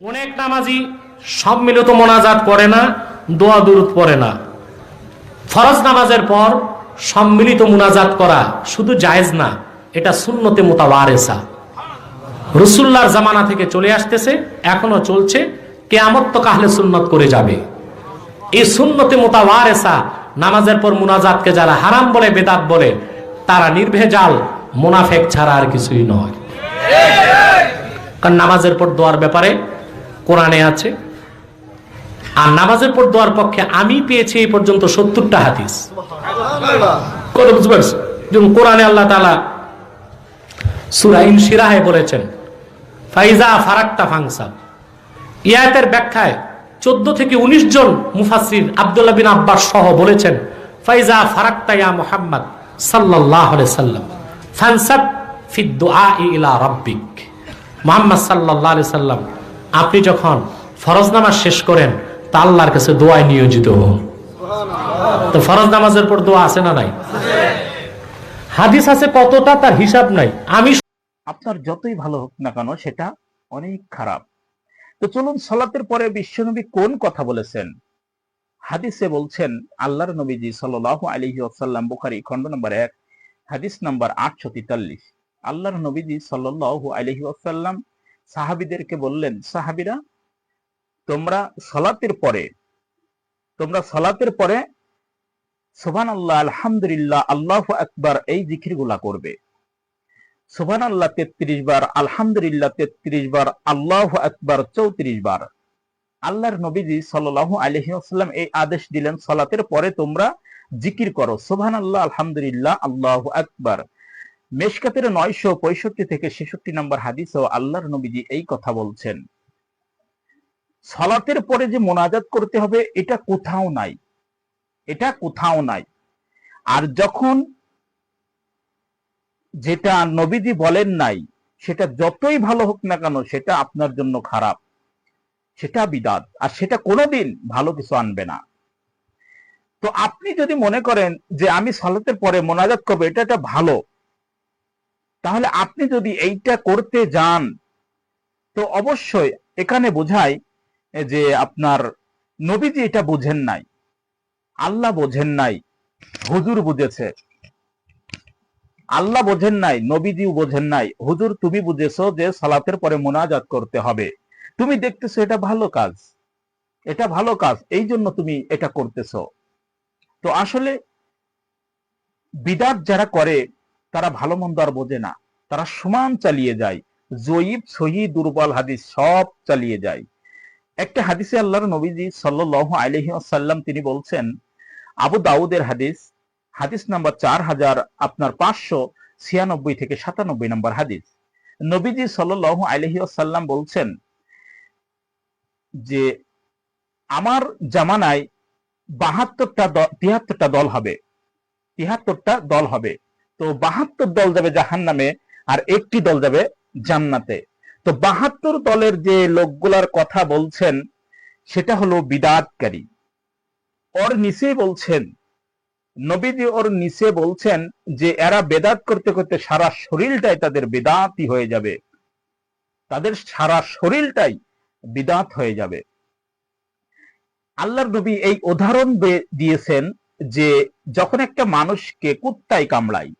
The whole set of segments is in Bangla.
অনেক নামাজি সব সম্মিলিত মোনাজাত করে না, দোয়া দুরুদ পড়ে না। ফরজ নামাজের পর সম্মিলিত মোনাজাত করা শুধু জায়েজ না, এটা সুন্নতে মোতাবারেসা রসুল্লার জামানা থেকে চলে আসতেছে, এখনও চলছে, কেয়ামত তো কাহলে সুন্নত করে যাবে। এই সুন্নতে মোতাবারেসা নামাজের পর মুনাজাতকে যারা হারাম বলে, বেদাত বলে, তারা নির্ভেজাল মুনাফেক ছাড়া আর কিছুই নয়। কারণ নামাজের পর দোয়ার ব্যাপারে কোরআনে আছে, আর নামাজের পর দোয়ার পক্ষে আমি পেয়েছি এই পর্যন্ত সত্তরটা হাদিস। কথা বুঝতে পারছি যেমন কোরআনে আল্লাহ তালা সুরাইন সিরাহে বলেছেন, ফাইজা ফারাক্তা ফাংসা। ইয়াতের ব্যাখ্যায় চোদ্দ থেকে উনিশ জন মুফাসির আবদুল্লাহ বিন আব্বাস সহ বলেছেন, ফাইজা ফারাক্তা ইয়া মুহাম্মদ আলাইহি সাল্লাম, ফানসাব ফি দুআ ইলা রাব্বিক। মুহাম্মদ আলাইহি সাল্লাম আপনি যখন ফরজ নামাজ শেষ করেন, তা আল্লাহর কাছে দোয়ায় নিয়োজিত। হন তো ফরজ নামাজের পর দোয়া আছে না নাই? হাদিস আছে কতটা, তার হিসাব নাই। আমি আপনার যতই ভালো হোক না কেন, সেটা অনেক খারাপ। তো চলুন সলাতের পরে বিশ্বনবী কোন কথা বলেছেন? হাদিসে বলছেন, আল্লাহর নবীজি সাল্লাহ আলহি আসাল্লাম বুখারি খন্ড নম্বর এক, হাদিস নম্বর আটশো তেতাল্লিশ। আল্লাহর নবীজি সাল্লাহ আলহি আসাল্লাম সাহাবিদেরকে বললেন, সাহাবিরা, তোমরা সলাতের পরে, তোমরা সলাতের পরে সোভান আল্লাহ আলহামদুলিল্লাহ, আল্লাহ আকবার এই জিকিরগুলা করবে। সুবান আল্লাহ তেত্রিশ বার, আলহামদুলিল্লাহ, তেত্রিশ বার, আল্লাহ আকবার, চৌত্রিশ বার। আল্লাহর নবীজি সাল্লাহ আলহিম এই আদেশ দিলেন, সলাতের পরে তোমরা জিকির করো। সোভান আল্লাহ আলহামদুলিল্লাহ, আল্লাহ আকবার। মেশকাতের নয়শো পঁয়ষট্টি থেকে ছেষট্টি নম্বর হাদিস ও আল্লাহর নবীজি এই কথা বলছেন। সলাতের পরে যে মোনাজাত করতে হবে, এটা কোথাও নাই। এটা কোথাও নাই। আর যখন যেটা নবীজি বলেন নাই, সেটা যতই ভালো হোক না কেন, সেটা আপনার জন্য খারাপ। সেটা বিদাত। আর সেটা কোনোদিন ভালো কিছু আনবে না। তো আপনি যদি মনে করেন যে আমি সালাতের পরে মোনাজাত করব, এটা একটা ভালো। তাহলে আপনি যদি এইটা করতে যান, তো অবশ্যই এখানে বোঝায় যে আপনার নবীজি এটা বুঝেন নাই, আল্লাহ বোঝেন নাই, হুজুর বুঝেছে। আল্লাহ বোঝেন নাই, নবীজিও বোঝেন নাই, হুজুর তুমি বুঝেছ যে সালাতের পরে মোনাজাত করতে হবে। তুমি দেখতেছো এটা ভালো কাজ, এটা ভালো কাজ, এই জন্য তুমি এটা করতেছো। তো আসলে বিদাত যারা করে তারা ভালো মন্দ আর বোঝে না। তারা সমান চালিয়ে যায়। জয়ীব, সহি, দুর্বল হাদিস সব চালিয়ে যায়। একটা হাদিসে আল্লাহর নবীজি সাল্লাহ আলহি আসাল্লাম তিনি বলছেন, আবু দাউদের হাদিস হাদিস নাম্বার চার হাজার আপনার পাঁচশো ছিয়ানব্বই থেকে সাতানব্বই নম্বর হাদিস। নবীজি সাল আলহি আসাল্লাম বলছেন যে, আমার জামানায় বাহাত্তরটা তিয়াত্তরটা দল হবে। তিয়াত্তরটা দল হবে। তো বাহাত্তর দল যাবে জাহান নামে আর একটি দল যাবে জান্নাতে। তো বাহাত্তর দলের যে লোকগুলার কথা বলছেন, সেটা হলো বিদাতকারী। ওর নিচেই বলছেন, নবীজি ওর নিচে বলছেন যে এরা বেদাত করতে করতে সারা শরীরটাই তাদের বেদাতি হয়ে যাবে। তাদের সারা শরীরটাই বিদাত হয়ে যাবে। আল্লাহর নবী এই উদাহরণ দিয়েছেন যে যখন একটা মানুষকে কুত্তায় কামড়ায়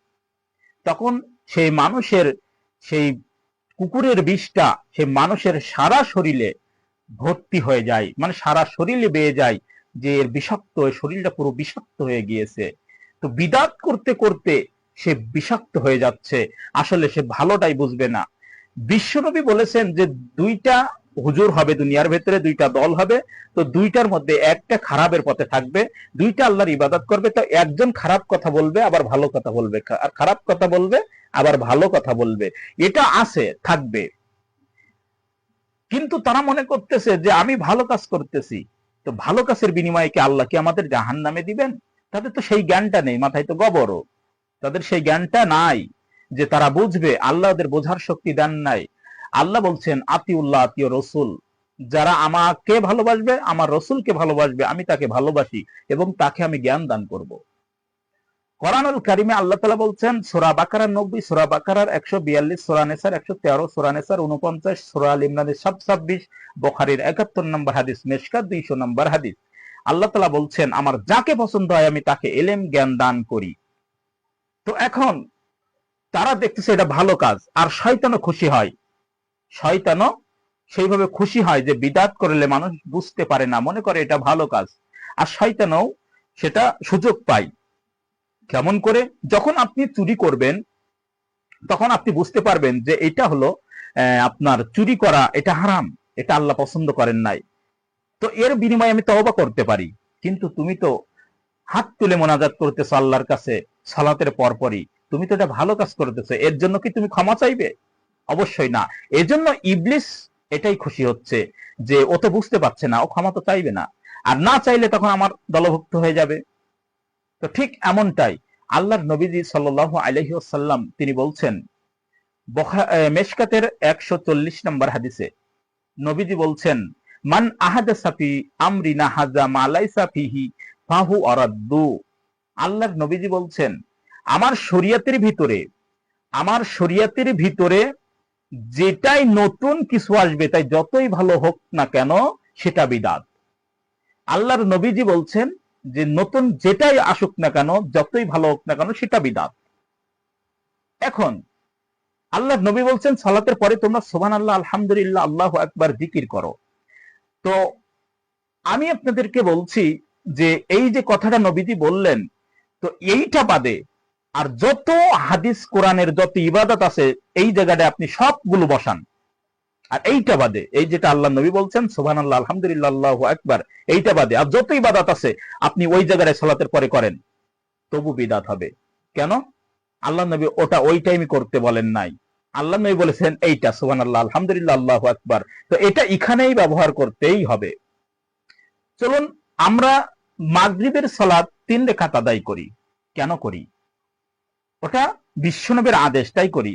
তখন সেই মানুষের, সেই কুকুরের বিষটা, সেই মানুষের সারা শরীরে ভর্তি হয়ে যায়। মানে সারা শরীরে বেয়ে যায় যে এর বিষাক্ত শরীরটা পুরো বিষাক্ত হয়ে গিয়েছে। তো বিদাত করতে করতে সে বিষাক্ত হয়ে যাচ্ছে। আসলে সে ভালোটাই বুঝবে না। বিশ্বনবী বলেছেন যে দুইটা হুজুর হবে দুনিয়ার ভেতরে, দুইটা দল হবে, তো দুইটার মধ্যে একটা খারাপের পথে থাকবে, দুইটা আল্লাহর ইবাদত করবে, তো একজন খারাপ কথা বলবে, আবার ভালো কথা বলবে। আর খারাপ কথা বলবে, আবার ভালো কথা বলবে। এটা আছে, থাকবে। কিন্তু তারা মনে করতেছে যে আমি ভালো কাজ করতেছি, তো ভালো কাজের বিনিময়ে কি আল্লাহ কি আমাদের জাহান নামে দিবেন? তাদের তো সেই জ্ঞানটা নেই, মাথায় তো গবরও। তাদের সেই জ্ঞানটা নাই যে তারা বুঝবে, আল্লাহ ওদের বোঝার শক্তি দেন নাই। আল্লাহ বলছেন, আতিউল্লাহ আতীয় রসুল। যারা আমাকে ভালোবাসবে, আমার রসুলকে ভালোবাসবে, আমি তাকে ভালোবাসি এবং তাকে আমি জ্ঞান দান করব। কোরআনুল কারিমে আল্লাহ তালা বলছেন, সোরা বাকারার নব্বই, সোরা বাকারার একশো বিয়াল্লিশ, সোরা নেসার একশো তেরো, সোরা নেসার উনপঞ্চাশ সোরা আল ইমরানের সাত ছাব্বিশ বখারির একাত্তর নম্বর হাদিস, মেশকাত দুইশো নম্বর হাদিস। আল্লাহ তালা বলছেন, আমার যাকে পছন্দ হয়, আমি তাকে এলেম, জ্ঞান দান করি। তো এখন তারা দেখতেছে এটা ভালো কাজ, আর শয়তানও খুশি হয়। শয়তানও সেইভাবে খুশি হয় যে বিদাত করলে মানুষ বুঝতে পারে না, মনে করে এটা ভালো কাজ। আর শয়তানও সেটা সুযোগ পায়। কেমন করে? যখন আপনি চুরি করবেন, তখন আপনি বুঝতে পারবেন যে এটা হলো আপনার চুরি করা, এটা হারাম, এটা আল্লাহ পছন্দ করেন নাই। তো এর বিনিময়ে আমি তওবা করতে পারি, কিন্তু তুমি তো হাত তুলে মোনাজাত করতেছো আল্লাহর কাছে, সালাতের পরপরই। তুমি তো এটা ভালো কাজ করতেছো, এর জন্য কি তুমি ক্ষমা চাইবে? অবশ্যই না। এজন্য ইবলিস এটাই খুশি হচ্ছে যে ও তো বুঝতে পারছে না, ও ক্ষমা তো চাইবে না। আর না চাইলে তখন আমার দলভুক্ত হয়ে যাবে। তো ঠিক এমনটাই আল্লাহর নবীজি সাল্লাহ আলহি সাল্লাম তিনি বলছেন মেশকাতের একশো চল্লিশ নম্বর হাদিসে নবীজি বলছেন, মান আহাদা সাফি আমরিনা হাজা মালাই সাফিহি ফাহু অরাদ্দু আল্লাহর নবীজি বলছেন, আমার শরীয়তের ভিতরে, আমার শরীয়তের ভিতরে যেটাই নতুন কিছু আসবে, তাই যতই ভালো হোক না কেন, সেটা বিদাত। আল্লাহর নবীজি বলছেন যে, নতুন যেটাই আসুক না কেন, যতই ভালো হোক না কেন, সেটা বিদাত। এখন, আল্লাহর নবী বলছেন, সালাতের পরে তোমরা সোহান আল্লাহ আলহামদুলিল্লাহ, আল্লাহ একবার জিকির করো। তো, আমি আপনাদেরকে বলছি যে, এই যে কথাটা নবীজি বললেন, তো এইটা বাদে আর যত হাদিস কোরআনের যত ইবাদত আছে, এই জায়গাটায় আপনি সবগুলো বসান। আর এইটা বাদে, এই যেটা আল্লাহ নবী বলছেন সোহান আল্লাহ আলহামদুলিল্লাহ একবার এইটা বাদে। আর যত ইবাদত আছে, আপনি ওই জায়গায় সালাতের পরে করেন, তবু বিদাত হবে। কেন? আল্লাহ নবী ওটা ওই টাইমে করতে বলেন নাই। আল্লাহ নবী বলেছেন, এইটা সোহান আল্লাহ আলহামদুলিল্লাহ, আল্লাহ একবার তো এটা এখানেই ব্যবহার করতেই হবে। চলুন, আমরা মাগরিবের সালাত তিন রেখাত আদায় করি। কেন করি? ওটা বিশ্বনবের আদেশ, তাই করি।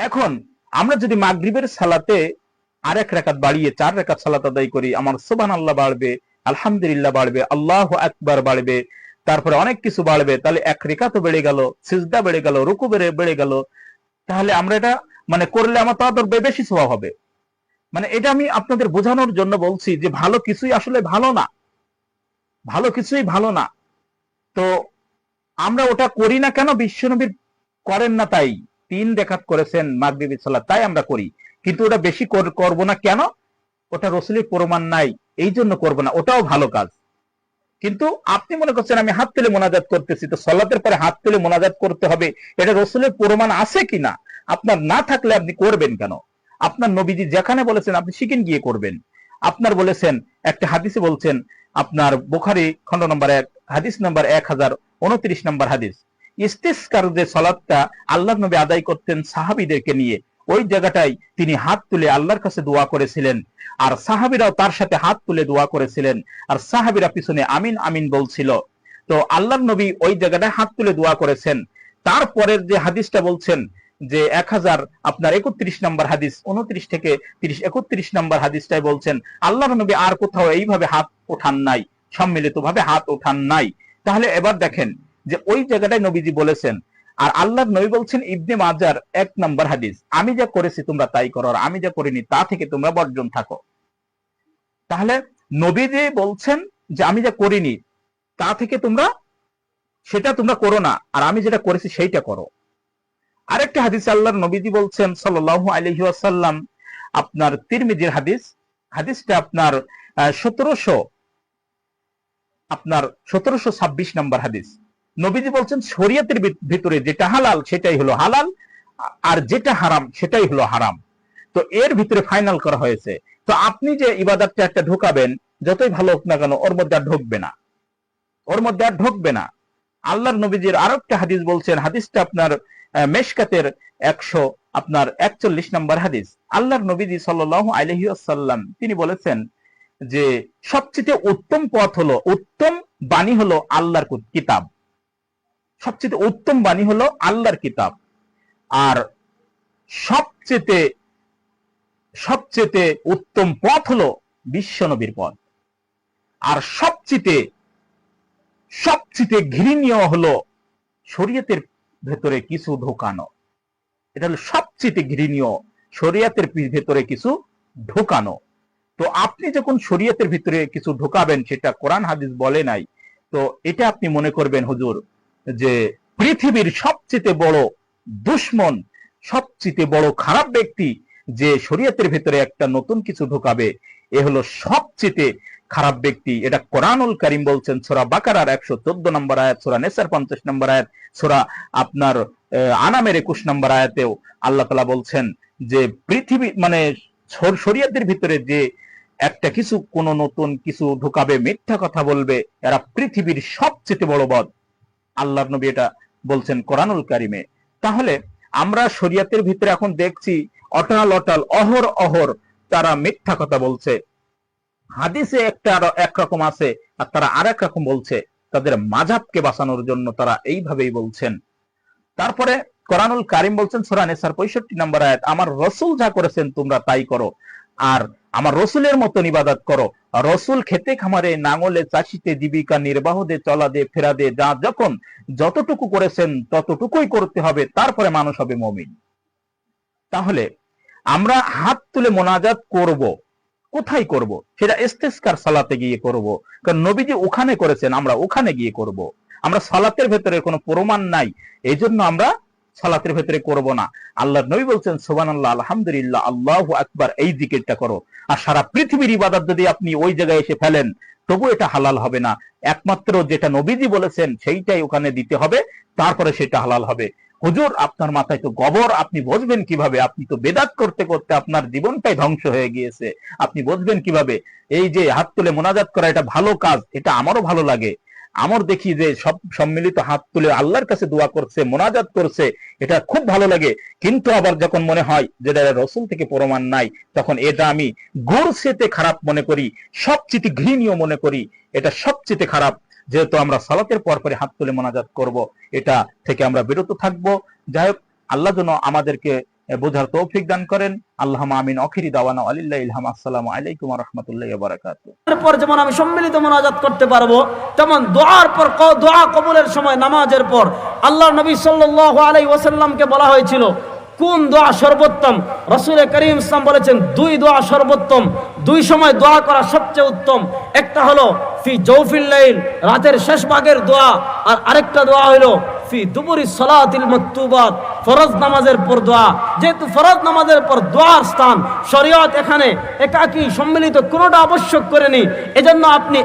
এখন আমরা যদি মাগরিবের সালাতে আরেক রেখাত বাড়িয়ে চার রেখাত সালাত আদায় করি, আমার সোবান আল্লাহ বাড়বে, আলহামদুলিল্লাহ বাড়বে, আল্লাহ একবার বাড়বে, তারপরে অনেক কিছু বাড়বে, তাহলে এক রেখা তো বেড়ে গেল, সিজদা বেড়ে গেল, রুকু বেড়ে বেড়ে গেল, তাহলে আমরা এটা মানে করলে আমার তাদের বেশি স্বভাব হবে। মানে এটা আমি আপনাদের বোঝানোর জন্য বলছি যে ভালো কিছুই আসলে ভালো না। ভালো কিছুই ভালো না। তো আমরা ওটা করি না কেন? বিশ্বনবীর করেন না তাই। তিন দেখাত করেছেন মাগরিবি সালাত, তাই আমরা করি। কিন্তু ওটা বেশি করব না কেন? ওটা রসুলের প্রমাণ নাই, এই জন্য করব না। ওটাও ভালো কাজ। কিন্তু আপনি মনে করছেন আমি হাত তুলে মোনাজাত করতেছি, তো সলাতের পরে হাত তুলে মোনাজাত করতে হবে। এটা রসুলের প্রমাণ আছে কিনা? আপনার না থাকলে আপনি করবেন কেন? আপনার নবীজি যেখানে বলেছেন, আপনি শিখেন গিয়ে করবেন। আপনার বলেছেন, একটা হাদিসে বলছেন, আপনার বুখারি খন্ড নম্বর এক, হাদিস নম্বর এক হাজার উনত্রিশ নম্বর হাদিস। ইস্তিস্কার যে সলাদটা আল্লাহ নবী আদায় করতেন সাহাবিদেরকে নিয়ে। ওই জায়গাটাই তিনি হাত তুলে আল্লাহর কাছে দোয়া করেছিলেন। আর সাহাবিরাও তার সাথে হাত তুলে দোয়া করেছিলেন। আর সাহাবিরা পিছনে আমিন আমিন বলছিল। তো আল্লাহ নবী ওই জায়গাটায় হাত তুলে দোয়া করেছেন। তারপরের যে হাদিসটা বলছেন যে এক হাজার আপনার একত্রিশ নম্বর হাদিস, উনত্রিশ থেকে তিরিশ, একত্রিশ নম্বর হাদিসটাই বলছেন, আল্লাহর নবী আর কোথাও এইভাবে হাত ওঠান নাই সম্মিলিত ভাবে হাত ওঠান নাই। তাহলে এবার দেখেন যে ওই জায়গাটায় নবীজি বলেছেন, আর আল্লাহর নবী বলছেন, ইবনে মাজার এক নম্বর হাদিস, আমি যা করেছি তোমরা তাই করো, আর আমি যা করিনি তা থেকে তোমরা বর্জন থাকো। তাহলে নবীজি বলছেন যে আমি যা করিনি তা থেকে তোমরা, সেটা তোমরা করো না, আর আমি যেটা করেছি সেইটা করো। আরেকটা হাদিস আল্লাহর নবীজি বলছেন সাল্লাল্লাহু আলাইহি ওয়াসাল্লাম, আপনার তিরমিজির হাদিস, হাদিসটা আপনার সতেরোশো আপনার সতেরোশো ছাব্বিশ নম্বর হাদিস। নবীজি বলছেন, শরীয়তের ভিতরে যেটা হালাল সেটাই হলো হালাল, আর যেটা হারাম সেটাই হলো হারাম। তো এর ভিতরে ফাইনাল করা হয়েছে। তো আপনি যে ইবাদতটা একটা ঢুকাবেন, যতই ভালো হোক না কেন, ওর মধ্যে আর ঢুকবে না। ওর মধ্যে আর ঢুকবে না। আল্লাহর নবীজির আরও একটা হাদিস বলছেন, হাদিসটা আপনার মেশকাতের একশো আপনার একচল্লিশ নম্বর হাদিস। আল্লাহর নবীজি সাল্লাহ আলহিউসাল্লাম তিনি বলেছেন যে, সবচেয়ে উত্তম পথ হলো, উত্তম বাণী হলো আল্লাহর কিতাব। সবচেয়ে উত্তম বাণী হলো আল্লাহর কিতাব। আর সবচেয়ে সবচেয়ে উত্তম পথ হলো বিশ্বনবীর পথ। আর সবচেয়ে সবচেয়ে ঘৃণীয় হলো শরীয়তের ভেতরে কিছু ঢোকানো। এটা হলো সবচেয়ে ঘৃণীয়, শরিয়াতের ভেতরে কিছু ঢোকানো। তো আপনি যখন শরীয়তের ভিতরে কিছু ঢোকাবেন, সেটা কোরআন, হাদিস বলে নাই, তো এটা আপনি মনে করবেন, হুজুর, যে পৃথিবীর সবচেয়ে বড় দুশ্মন, সবচেয়ে বড় খারাপ ব্যক্তি যে শরীয়তের ভিতরে একটা নতুন কিছু ঢোকাবে, এ হলো সবচেয়ে খারাপ ব্যক্তি। এটা কোরআনুল করিম বলছেন, সোরা বাকারার একশো চোদ্দ নম্বর আয়াত, সোরা নেসার পঞ্চাশ নম্বর আয়াত, সোরা আপনার আনামের একুশ নম্বর আয়াতেও আল্লাহ তালা বলছেন যে পৃথিবী মানে শর- শরীয়তের ভিতরে যে একটা কিছু, কোন নতুন কিছু ঢুকাবে, মিথ্যা কথা বলবে, এরা পৃথিবীর সবচেয়ে বড় বদ। আল্লাহর নবী এটা বলছেন কোরআনুল কারিমে। তাহলে আমরা শরিয়াতের ভিতরে এখন দেখছি অটাল অটাল, অহর অহর তারা মিথ্যা কথা বলছে। হাদিসে একটা আরও একরকম আছে আর তারা আর রকম বলছে, তাদের মাঝাবকে বাঁচানোর জন্য তারা এইভাবেই বলছেন। তারপরে কোরআনুল কারিম বলছেন, সোরা নেসার পঁয়ষট্টি নম্বর আয়াত, আমার রসুল যা করেছেন তোমরা তাই করো। আর আমার রসুলের মতন ইবাদত করো। রসুল খেতে খামারে, নাঙলে চাষিতে জীবিকা নির্বাহ দে, চলা দে, ফেরা দে, যা যখন যতটুকু করেছেন ততটুকুই করতে হবে, তারপরে মানুষ হবে মমিন। তাহলে আমরা হাত তুলে মোনাজাত করব। কোথায় করব? সেটা ইস্তেস্কার সালাতে গিয়ে করব। কারণ নবীজি ওখানে করেছেন, আমরা ওখানে গিয়ে করব। আমরা সালাতের ভেতরে কোনো প্রমাণ নাই। এই জন্য আমরা সালাতের ভেতরে করব না। আল্লাহর নবী বলছেন সোবান আল্লাহ আলহামদুলিল্লাহ, আল্লাহ আকবার, এই জিকিরটা করো। আর সারা পৃথিবীর ইবাদত যদি আপনি ওই জায়গায় এসে ফেলেন, তবু এটা হালাল হবে না। একমাত্র যেটা নবীজি বলেছেন, সেইটাই ওখানে দিতে হবে, তারপরে সেটা হালাল হবে। হুজুর, আপনার মাথায় তো গবর, আপনি বুঝবেন কীভাবে? আপনি তো বেদাত করতে করতে আপনার জীবনটাই ধ্বংস হয়ে গিয়েছে। আপনি বুঝবেন কীভাবে? এই যে হাত তুলে মোনাজাত করা, এটা ভালো কাজ, এটা আমারও ভালো লাগে। আমার দেখি যে সব সম্মিলিত হাত তুলে আল্লাহর কাছে দোয়া করছে, মোনাজাত করছে, এটা খুব ভালো লাগে। কিন্তু আবার যখন মনে হয় যে এটা রসুল থেকে প্রমাণ নাই, তখন এটা আমি গোরসেতে খারাপ মনে করি, সবচেয়ে ঘৃণীয় মনে করি, এটা সবচেয়ে খারাপ। যেহেতু আমরা সালাতের পর পরে হাত তুলে মোনাজাত করব, এটা থেকে আমরা বিরত থাকব। যাই হোক, আল্লাহ যেন আমাদেরকে বোঝার তৌফিক দান করেন। আল্লাহ আমিন। অখিরি দাওয়ানা আলিল্লাহ ইলহাম। আসসালামু আলাইকুম রহমতুল্লাহ বারাকাত পর যেমন আমি সম্মিলিত মোনাজাত করতে পারব, তেমন দোয়ার পর দোয়া কবুলের সময় নামাজের পর আল্লাহ নবী সাল্লাল্লাহু আলাইহি ওয়াসাল্লামকে বলা হয়েছিল, কোন দোয়া সর্বোত্তম? রসুল করিম ইসলাম বলেছেন, দুই দোয়া সর্বোত্তম। দুই সময় দোয়া করা সবচেয়ে উত্তম। একটা হলো, ফি জৌফিল লাইল, রাতের শেষ ভাগের দোয়া, আর আরেকটা দোয়া হলো ফি দুপুরি ফরজ নামাজের পর দোয়া। যেহেতু ফরজ নামাজের পর দোয়ার স্থান, শরীয়ত এখানে সম্মিলিত কোনোটা আবশ্যক করেনি এজন্য আপনি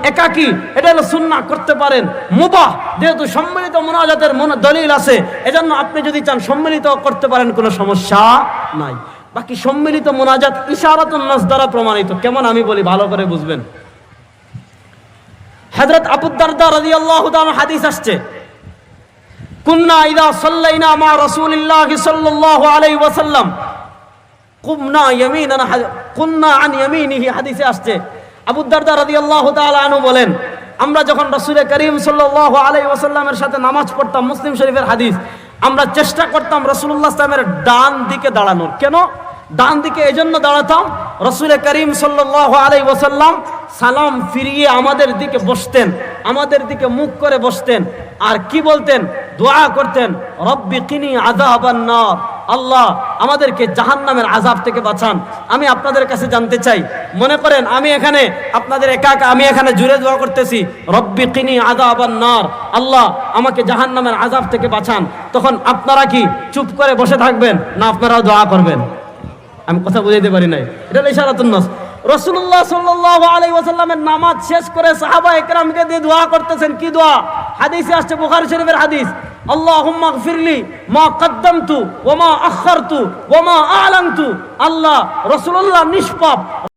এটা হলো সুন্নাহ করতে পারেন। মুবাহ, যেহেতু সম্মিলিত মোনাজাতের মনে দলিল আছে, এজন্য আপনি যদি চান সম্মিলিত করতে পারেন, কোনো সমস্যা নাই। বাকি সম্মিলিত মোনাজাত ইশারাতুন নাস দ্বারা প্রমাণিত। কেমন আমি বলি, ভালো করে বুঝবেন। হযরত আবু দারদা রাদিয়াল্লাহু তাআলা হাদিস আসছে। কুন্না ইদা সাল্লাইনা মা রাসূলিল্লাহি সাল্লাল্লাহু আলাইহি ওয়াসাল্লাম। কুমনা ইয়ামিনান কুন্না আন ইয়ামিনিহি, হাদিসে আসছে। আবু দারদা রাদিয়াল্লাহু তাআলা আনহু বলেন, আমরা যখন রাসূল করিম সাল্লাল্লাহু আলাইহি ওয়াসাল্লামের সাথে নামাজ পড়তাম, মুসলিম শরীফের হাদিস, আমরা চেষ্টা করতাম রাসূলুল্লাহ সাল্লামের ডান দিকে দাঁড়ানোর। কেন? ডান দিকে এজন্য দাঁড়াতাম, রসুল করিম সাল্লাল্লাহু আলাইহি ওয়াসাল্লাম সালাম ফিরিয়ে আমাদের দিকে বসতেন, আমাদের দিকে মুখ করে বসতেন। আর কি বলতেন? দোয়া করতেন, রব্বি কিনি আযাবান নার। আল্লাহ, আমাদেরকে জাহান্নামের আজাব থেকে বাঁচান। আমি আপনাদের কাছে জানতে চাই, মনে করেন আমি এখানে আপনাদের একা আমি এখানে জুড়ে দোয়া করতেছি, রব্বি কিনি আযাবান নার। আল্লাহ, আমাকে জাহান্নামের আজাব থেকে বাঁচান। তখন আপনারা কি চুপ করে বসে থাকবেন, না আপনারাও দোয়া করবেন? আমি কথা বুঝাইতে পারি নাই। এটা হলো ইশারাতুন নাস। রাসূলুল্লাহ সাল্লাল্লাহু আলাইহি ওয়াসাল্লামের নামাজ শেষ করে সাহাবা একরামকে দিয়ে দোয়া করতেছেন। কি দোয়া? হাদিসে আসছে বুখারী শরীফের হাদিস। আল্লাহুম্মা গফিরলি মা কদ্দামতু ওয়া মা আখখারতু ওয়া মা আল্লাহ রাসূলুল্লাহ নিষ্পাপ।